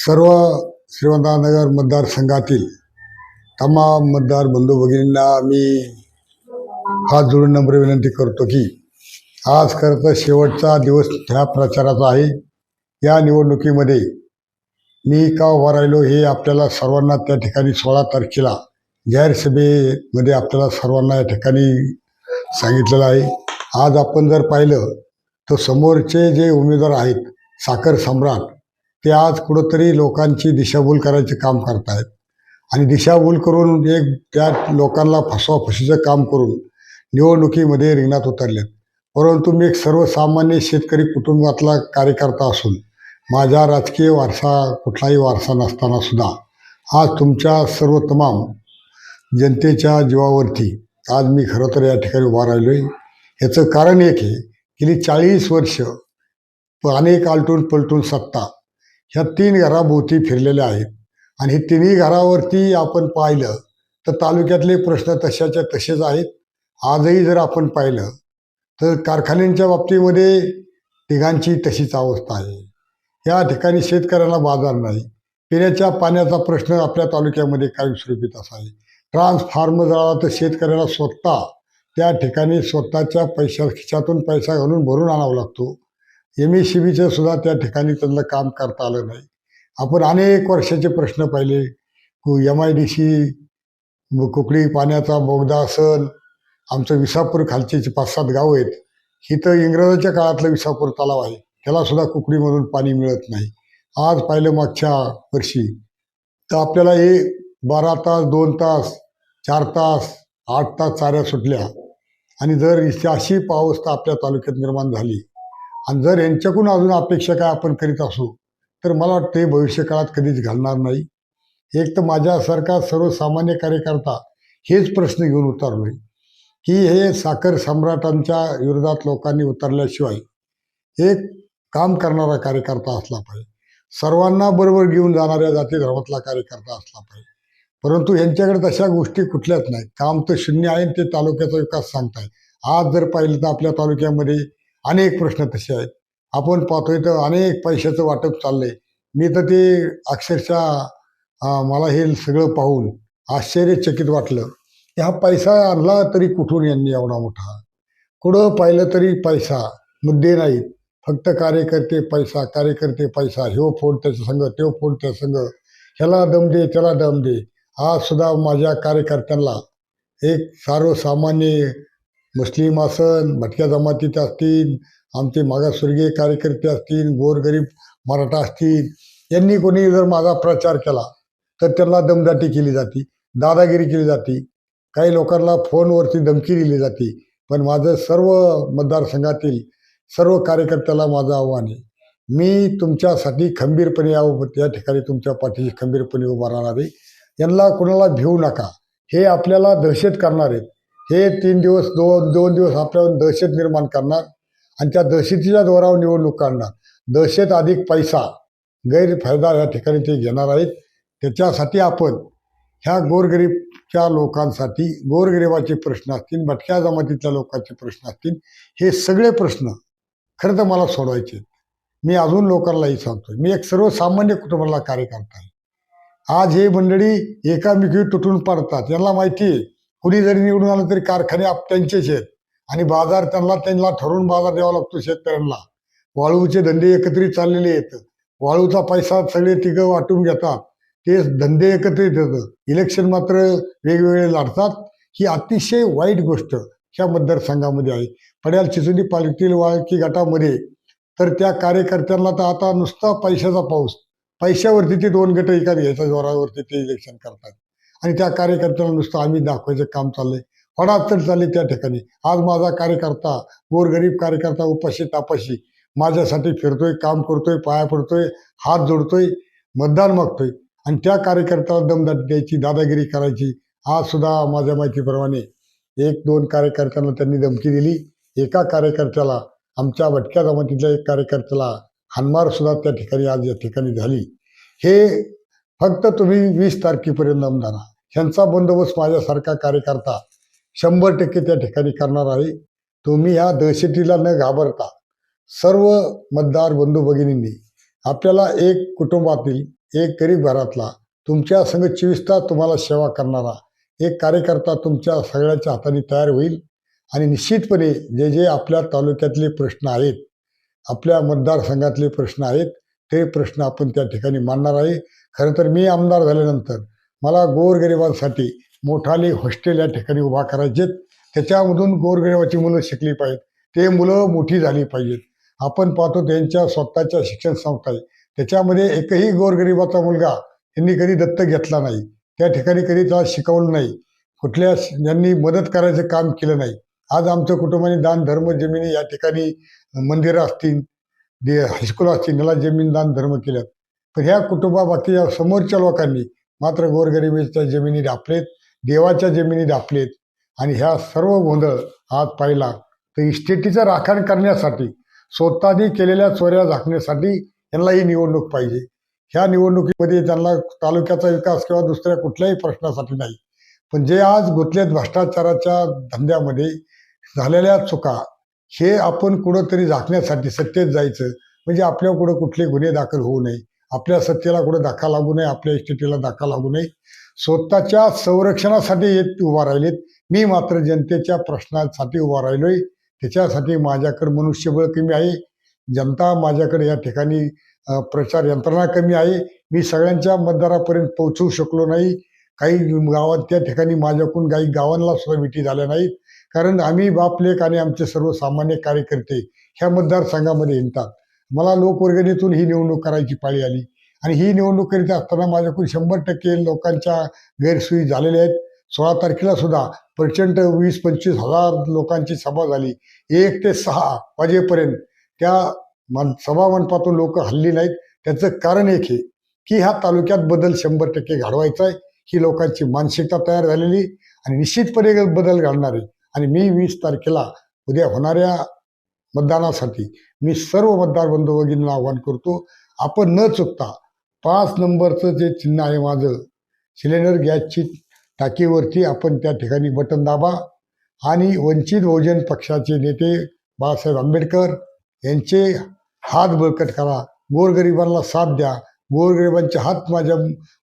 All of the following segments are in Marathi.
सर्व श्रीमंतानगर मतदारसंघातील तमाम मतदार बंधू भगिनींना मी हात जोडून नम्र विनंती करतो की आज खरं तर शेवटचा दिवस ह्या प्रचाराचा आहे. या निवडणुकीमध्ये मी का उभा राहिलो हे आपल्याला सर्वांना त्या ठिकाणी सोळा तारखेला जाहीर सभेमध्ये आपल्याला सर्वांना या ठिकाणी सांगितलेलं आहे. आज आपण जर पाहिलं तर समोरचे जे उमेदवार आहेत साखर सम्राट ते आज कुठंतरी लोकांची दिशाभूल करायचे काम करतायत. आणि दिशाभूल करून एक त्या लोकांना फसवाफशीचं काम करून निवडणुकीमध्ये रिंगणात उतरलेत. परंतु मी एक सर्वसामान्य शेतकरी कुटुंबातला कार्यकर्ता असून माझा राजकीय वारसा कुठलाही वारसा नसताना सुद्धा आज तुमच्या सर्व तमाम जनतेच्या जीवावरती आज मी खरं तर या ठिकाणी उभा राहिलो आहे ह्याचं कारण एक आहे गेली चाळीस वर्ष अनेक आलटून पलटून सत्ता ह्या तीन घराभोवती फिरलेल्या आहेत. आणि हे तिन्ही घरावरती आपण पाहिलं तर तालुक्यातले प्रश्न तशाच्या तसेच आहेत. आजही जर आपण पाहिलं तर कारखान्यांच्या बाबतीमध्ये तिघांची तशीच अवस्था आहे. या ठिकाणी शेतकऱ्याला बाजार नाही. पिण्याच्या पाण्याचा प्रश्न आपल्या तालुक्यामध्ये कायमस्वरूपी तसा आहे. ट्रान्सफॉर्मर जळाला तर शेतकऱ्याला स्वतः त्या ठिकाणी स्वतःच्या पैशा खिशातून पैसा घालून भरून आणावा लागतो. एम एस सी बीचं सुद्धा त्या ठिकाणी त्यांना काम करता आलं नाही. आपण अनेक वर्षाचे प्रश्न पाहिले. M I D C Kukadi पाण्याचा बोगदा असन आमचं विसापूर खालचे जे पाच सात गाव आहेत. ही तर इंग्रजाच्या काळातलं विसापूर तलाव आहे. त्याला सुद्धा कुकडीमधून पाणी मिळत नाही. आज पाहिलं मागच्या वर्षी. तर आपल्याला हे बारा तास दोन तास चार तास आठ तास चाऱ्या सुटल्या. आणि जर इथे अशी तर आपल्या तालुक्यात निर्माण झाली. आणि जर यांच्याकडून अजून अपेक्षा काय आपण करीत असू तर मला वाटतं हे भविष्यकाळात कधीच घालणार नाही. एक तर माझ्यासारखा सर्वसामान्य कार्यकर्ता हेच प्रश्न घेऊन उतरलो आहे की हे साखर सम्राटांच्या विरोधात लोकांनी उतरल्याशिवाय एक काम करणारा कार्यकर्ता असला पाहिजे. सर्वांना बरोबर घेऊन जाणाऱ्या जाती धर्मातला कार्यकर्ता असला पाहिजे. परंतु यांच्याकडे तशा गोष्टी कुठल्याच नाहीत. काम तर शून्य आहे ते तालुक्याचा विकास सांगताय आज जर पाहिलं तर आपल्या तालुक्यामध्ये अनेक प्रश्न तसे आहेत. आपण पाहतोय तर अनेक पैशाचं वाटप चाललंय. मी तर ते अक्षरशः मला हे सगळं पाहून आश्चर्यचकित वाटलं. की हा पैसा आणला तरी कुठून यांनी एवढा मोठा? कुठं पाहिलं तरी पैसा? मुद्दे नाहीत. फक्त कार्यकर्ते पैसा कार्यकर्ते पैसा. ह्यो फोन त्याचा संघ त्यो फोन त्या संघ ह्याला दम दे त्याला दम दे. आज सुद्धा माझ्या कार्यकर्त्यांना एक सर्वसामान्य मुस्लिम असन भटक्या जमातीचे असतील आमचे मागासवर्गीय कार्यकर्ते असतील गोरगरीब मराठा असतील यांनी कोणी जर माझा प्रचार केला तर त्यांना दमदाटी केली जाते दादागिरी केली जाते काही लोकांना फोनवरती धमकी दिली जाते पण माझं सर्व मतदारसंघातील सर्व कार्यकर्त्याला माझं आव्हान आहे. मी तुमच्यासाठी खंबीरपणे या ठिकाणी तुमच्या पाठीशी खंबीरपणे उभा राहणार आहे. यांना कुणाला भिवू नका. हे आपल्याला दहशत करणार आहेत. हे तीन दिवस दोन दोन दिवस आपल्यावर दहशत निर्माण करणार आणि त्या दहशतीच्या जोरावर निवडणूक काढणार. दहशत अधिक पैसा गैरफायदा या ठिकाणी ते घेणार आहेत. त्याच्यासाठी आपण ह्या गोरगरीबच्या लोकांसाठी गोरगरिबाचे प्रश्न असतील भटक्या जमातीतल्या लोकांचे प्रश्न असतील हे सगळे प्रश्न खरं तर मला सोडवायचे आहेत. मी अजून लोकांनाही सांगतो मी एक सर्वसामान्य कुटुंबाला कार्यकर्ता आहे. आज हे मंडळी एकामेकी तुटून पडतात. यांना माहिती आहे कुणी जरी निवडून आलं तरी कारखाने आप त्यांचेच आहेत. आणि बाजार त्यांना त्यांना ठरवून बाजार द्यावा लागतो शेतकऱ्यांना. वाळूचे धंदे एकत्रित चाललेले आहेत. वाळूचा पैसा सगळे तिघं वाटून घेतात. ते धंदे एकत्रित येतं इलेक्शन मात्र वेगवेगळे लढतात. ही अतिशय वाईट गोष्ट ह्या मतदारसंघामध्ये आहे. पड्याल चिचोली पालिकेतील वाळकी गटामध्ये तर त्या कार्यकर्त्यांना तर आता नुसता पैशाचा पाऊस. पैशावरती ते दोन गट एका घ्यायचा जोरावरती ते इलेक्शन करतात. आणि त्या कार्यकर्त्यांना नुसतं आम्ही दाखवायचं काम चाललंय. फडात तर चालले त्या ठिकाणी. आज माझा कार्यकर्ता गोरगरीब कार्यकर्ता उपाशी तापाशी माझ्यासाठी फिरतोय काम करतोय पाया पडतोय हात जोडतोय मतदान मागतोय. आणि त्या कार्यकर्त्याला दमदाटी द्यायची दादागिरी करायची आज सुद्धा माझ्या माहितीप्रमाणे एक दोन कार्यकर्त्यांना त्यांनी धमकी दिली. एका कार्यकर्त्याला आमच्या भटक्या जमातीतल्या एक कार्यकर्त्याला हनमार सुद्धा त्या ठिकाणी आज या ठिकाणी झाली. हे फक्त तुम्ही वीस तारखेपर्यंत दमदाना. ह्यांचा बंदोबस्त माझ्यासारखा कार्यकर्ता शंभर टक्के त्या ठिकाणी करणार आहे. तुम्ही ह्या दहशतीला न घाबरता सर्व मतदार बंधू भगिनींनी आपल्याला एक कुटुंबातील एक गरीब घरातला तुमच्या संग चोवीस तास तुम्हाला सेवा करणारा एक कार्यकर्ता तुमच्या सगळ्याच्या हाताने तयार होईल. आणि निश्चितपणे जे जे आपल्या तालुक्यातले प्रश्न आहेत आपल्या मतदारसंघातले प्रश्न आहेत ते प्रश्न आपण त्या ठिकाणी मांडणार आहे. खरं तर मी आमदार झाल्यानंतर मला गोरगरिबांसाठी मोठाली हॉस्टेल या ठिकाणी उभा करायचेत त्याच्यामधून गोरगरिबाची मुलं शिकली पाहिजेत. ते मुलं मोठी झाली पाहिजेत. आपण पाहतो त्यांच्या स्वतःच्या शिक्षण संस्था आहे. त्याच्यामध्ये एकही गोरगरिबाचा मुलगा यांनी कधी दत्तक घेतला नाही. त्या ठिकाणी कधी त्याला शिकवलं नाही. कुठल्या यांनी मदत करायचं काम केलं नाही. आज आमच्या कुटुंबाने दान धर्म जमिनी या ठिकाणी मंदिरं असतील दे हायस्कूल असतील याला जमीन दान धर्म केल्यात पण ह्या कुटुंबा बाकीच्या समोरच्या लोकांनी मात्र गोरगरिबीच्या जमिनी डापलेत देवाच्या जमिनी डापलेत आणि ह्या सर्व गोंधळ आज पाहिला तर इस्टेटीचं राखण करण्यासाठी स्वतःने केलेल्या चोऱ्या झाकण्यासाठी यांना ही निवडणूक पाहिजे. ह्या निवडणुकीमध्ये त्यांना तालुक्याचा विकास किंवा दुसऱ्या कुठल्याही प्रश्नासाठी नाही. पण जे आज गुंतलेत भ्रष्टाचाराच्या धंद्यामध्ये झालेल्या चुका हे आपण कुठंतरी झाकण्यासाठी सत्तेत जायचं म्हणजे आपल्या कुठं कुठले गुन्हे दाखल होऊ नये. आपल्या सत्तेला कुठे धक्का लागू नये आपल्या इस्टेटीला धक्का लागू नये. स्वतःच्या संरक्षणासाठी येत उभा राहिलेत. मी मात्र जनतेच्या प्रश्नासाठी उभा राहिलोय. त्याच्यासाठी माझ्याकडे मनुष्यबळ कमी आहे. जनता माझ्याकडे या ठिकाणी प्रचार यंत्रणा कमी आहे. मी सगळ्यांच्या मतदारापर्यंत पोहोचवू शकलो नाही. काही गावात त्या ठिकाणी माझ्याकडून काही गावांना सुद्धा भेटी झाल्या नाहीत. कारण आम्ही बापलेख आणि आमचे सर्वसामान्य कार्यकर्ते ह्या मतदारसंघामध्ये येतात. मला लोकवर्गणीतून ही निवडणूक करायची पाळी आली. आणि ही निवडणूक करीत असताना माझ्याकडून शंभर टक्के लोकांच्या गैरसोयी झालेल्या आहेत. सोळा तारखेला सुद्धा प्रचंड वीस पंचवीस हजार लोकांची सभा झाली. एक ते सहा वाजेपर्यंत त्या मन सभा मंडपातून लोक हल्ली नाहीत. त्याचं कारण एक आहे की ह्या तालुक्यात बदल शंभर टक्के घडवायचा आहे. ही लोकांची मानसिकता तयार झालेली आणि निश्चितपणे बदल घडणार आहे. आणि मी वीस तारखेला उद्या होणाऱ्या मतदानासाठी. मी सर्व मतदार बंधू भगिनींना आवाहन करतो आपण न चुकता पाच नंबरचं जे चिन्ह आहे माझं सिलेंडर गॅसची टाकीवरती आपण त्या ठिकाणी बटन दाबा आणि वंचित बहुजन पक्षाचे नेते बाळासाहेब आंबेडकर यांचे हात बळकट करा. गोरगरिबांना साथ द्या. गोरगरिबांचे हात माझ्या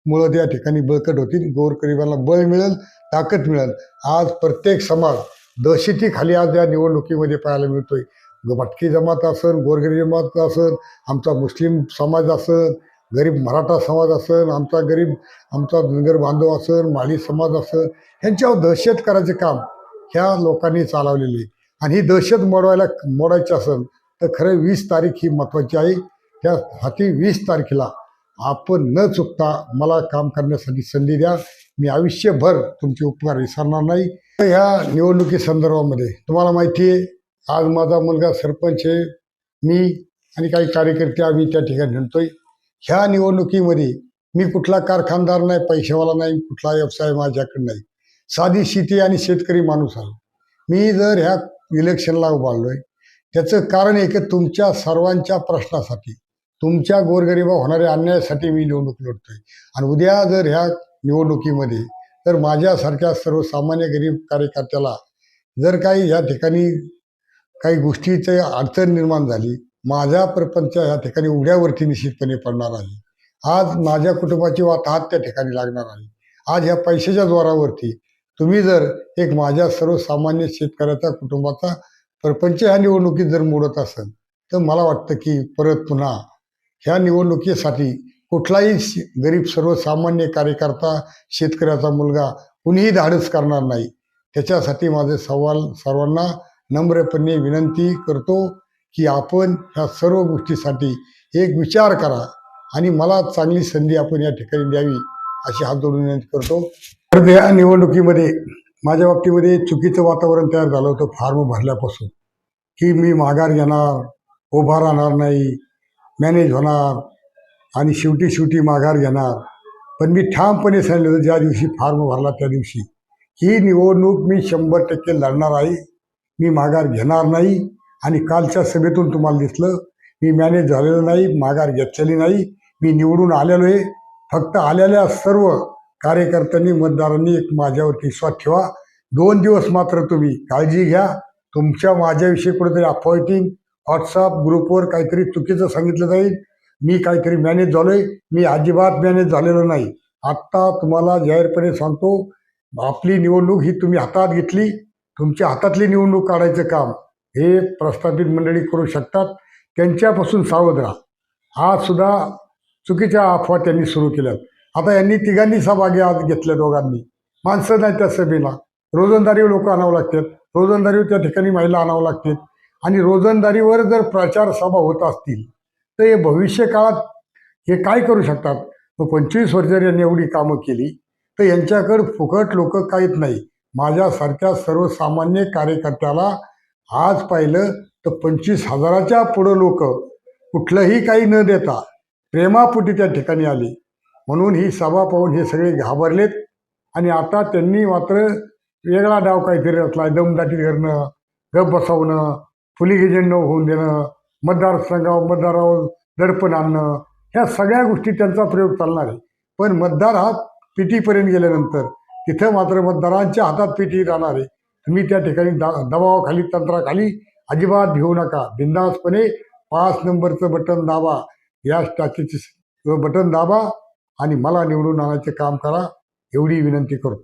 मुळं त्या ठिकाणी बळकट होतील. गोरगरिबांना बळ मिळेल ताकद मिळेल. आज प्रत्येक समाज दहशतीखाली आज या निवडणुकीमध्ये पाहायला मिळतोय. भटकी जमात असन गोरगरीब जमात असन आमचा मुस्लिम समाज असन गरीब मराठा समाज असन आमचा गरीब आमचा धनगर बांधव असन माळी समाज असन ह्यांच्यावर दहशत करायचे काम ह्या लोकांनी चालवलेले आणि ही दहशत मोडवायला मोडायची असेल तर खरं वीस तारीख ही महत्त्वाची आहे. त्यासाठी वीस तारखेला आपण न चुकता मला काम करण्यासाठी संधी द्या. मी आयुष्यभर तुमचे उपकार विसरणार नाही. तर ह्या निवडणुकी संदर्भामध्ये तुम्हाला माहिती आहे आज माझा मुलगा सरपंच आहे. मी आणि काही कार्यकर्ते आम्ही त्या ठिकाणी हिंडतोय ह्या निवडणुकीमध्ये मी कुठला कारखानदार नाही पैशावाला नाही कुठला व्यवसाय माझ्याकडे नाही. साधी शेती आणि शेतकरी माणूस आलो मी जर ह्या इलेक्शनला उभारलोय त्याचं कारण एक तुमच्या सर्वांच्या प्रश्नासाठी तुमच्या गोरगरिबा होणाऱ्या अन्यायासाठी मी निवडणूक लढतोय. आणि उद्या जर ह्या निवडणुकीमध्ये तर माझ्यासारख्या सर्वसामान्य गरीब कार्यकर्त्याला जर काही या ठिकाणी काही गोष्टीचे अडचण निर्माण झाली. माझा प्रपंच ह्या ठिकाणी उघड्यावरती निश्चितपणे पडणार आहे. आज माझ्या कुटुंबाची वाट हात त्या ठिकाणी लागणार आहे. आज ह्या पैशाच्या जोरावरती तुम्ही जर एक माझ्या सर्वसामान्य शेतकऱ्याचा कुटुंबाचा प्रपंच ह्या निवडणुकीत जर मोडत असेल तर मला वाटतं की परत पुन्हा ह्या निवडणुकीसाठी कुठलाही श- गरीब सर्वसामान्य कार्यकर्ता शेतकऱ्याचा मुलगा कुणीही धाडस करणार नाही. त्याच्यासाठी माझे सवाल सर्वांना नम्रपणे विनंती करतो की आपण ह्या सर्व गोष्टीसाठी एक विचार करा आणि मला चांगली संधी आपण या ठिकाणी द्यावी अशी हात जोडून विनंती करतो. तर या निवडणुकीमध्ये माझ्या बाबतीमध्ये चुकीचं वातावरण तयार झालं होतं फॉर्म भरल्यापासून. की मी माघार घेणार उभा राहणार नाही मॅनेज होणार आणि शेवटी शेवटी माघार घेणार. पण मी ठामपणे सांगितलं होतं ज्या दिवशी फॉर्म भरला त्या दिवशी. ही निवडणूक मी शंभर टक्के लढणार आहे. मी माघार घेणार नाही आणि कालच्या सभेतून तुम्हाला दिसलं मी मॅनेज झालेलं नाही माघार घेतलेली नाही मी निवडून आलेलो आहे. फक्त आलेल्या सर्व कार्यकर्त्यांनी मतदारांनी एक माझ्यावरती विश्वास ठेवा. दोन दिवस मात्र तुम्ही काळजी घ्या. तुमच्या माझ्याविषयी कुठेतरी अपॉइंटिंग व्हॉट्सअप ग्रुपवर काहीतरी चुकीचं सांगितलं जाईल. मी काहीतरी मॅनेज झालो आहे मी अजिबात मॅनेज झालेलो नाही. आत्ता तुम्हाला जाहीरपणे सांगतो आपली निवडणूक ही तुम्ही हातात घेतली. तुमच्या हातातली निवडणूक काढायचं काम हे प्रस्थापित मंडळी करू शकतात. त्यांच्यापासून सावध राहा. आज सुद्धा चुकीच्या अफवा त्यांनी सुरू केल्यात. आता यांनी तिघांनी सहभागी आज घेतल्या दोघांनी. माणसं नाही त्या सभेला. रोजंदारी लोक आणावं लागतात. रोजंदारीवर त्या ठिकाणी महिला आणावं लागतात. आणि रोजंदारीवर जर प्रचार सभा होत असतील तर हे भविष्य काळात हे काय करू शकतात? मग पंचवीस वर्ष यांनी एवढी कामं केली तर यांच्याकडं फुकट लोक काहीच नाही. माझ्यासारख्या सर्वसामान्य कार्यकर्त्याला आज पाहिलं तर पंचवीस हजाराच्या पुढं लोक कुठलंही काही न देता प्रेमापोटी त्या ठिकाणी आली. म्हणून ही सभा पाहून हे सगळे घाबरलेत. आणि आता त्यांनी मात्र वेगळा डाव काहीतरी असला दमदाटी करणं गप बसवणं फुली एजंट होऊन देणं मतदारसंघावर मतदारावर दडपण आणणं ह्या सगळ्या गोष्टी त्यांचा प्रयोग चालणार आहे. पण मतदार हा पिटीपर्यंत गेल्यानंतर तिथं मात्र मतदारांच्या हातात पेटी राहणार. आहे तुम्ही त्या ठिकाणी दा दबावाखाली तंत्राखाली अजिबात घेऊ नका. बिंदासपणे पाच नंबरचं बटन दाबा. या टाकीची बटन दाबा आणि मला निवडून आणायचे काम करा एवढी विनंती करतो.